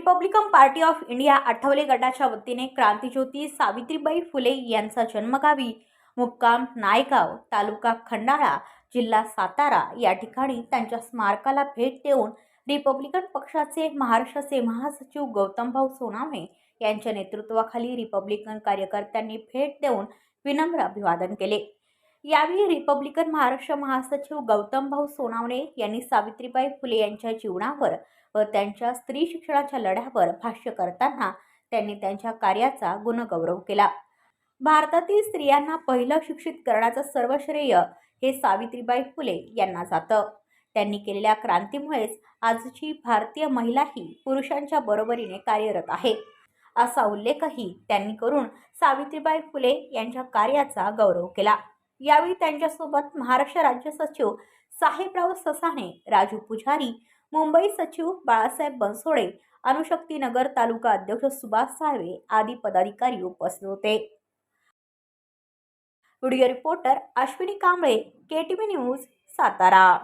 Republican Party of India Athawale गटाच्या वतीने क्रांतीज्योती सावित्रीबाई फुले यांचा जन्मगावी मुक्काम नायगाव तालुका खंडाळा जिल्हा सातारा या ठिकाणी त्यांच्या स्मारकाला भेट देऊन रिपब्लिकन पक्षाचे महाराष्ट्राचे महासचिव गौतमभाऊ सोनावणे यांच्या नेतृत्वाखाली रिपब्लिकन कार्यकर्त्यांनी भेट देऊन विनम्र अभिवादन केले. यावेळी रिपब्लिकन महाराष्ट्र महासचिव गौतमभाऊ सोनावणे यांनी सावित्रीबाई फुले यांच्या जीवनावर व त्यांच्या स्त्री शिक्षणाच्या लढ्यावर भाष्य करताना त्यांनी त्यांच्या कार्याचा गुणगौरव केला. भारतातील स्त्रियांना पहिलं शिक्षित करण्याचं सर्व श्रेय हे सावित्रीबाई फुले यांना जातं. त्यांनी केलेल्या क्रांतीमुळेच आजची भारतीय महिलाही पुरुषांच्या बरोबरीने कार्यरत आहे. असा उल्लेखही त्यांनी करून सावित्रीबाई फुले यांच्या कार्याचा गौरव केला. यावेळी त्यांच्यासोबत महाराष्ट्र राज्य सचिव साहेबराव ससाणे राजू पुजारी मुंबई सचिव बाळासाहेब बनसोडे अनुशक्तीनगर तालुका अध्यक्ष सुभाष साळवे आदी पदाधिकारी उपस्थित होते. Video reporter Ashwini Kamble KTV news Satara.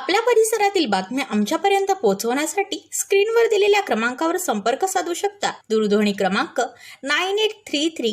आपल्या परिसरातील बातम्या आमच्यापर्यंत पोहोचवण्यासाठी स्क्रीनवर दिलेल्या क्रमांकावर संपर्क साधू शकता. दूरध्वनी क्रमांक nine eight three three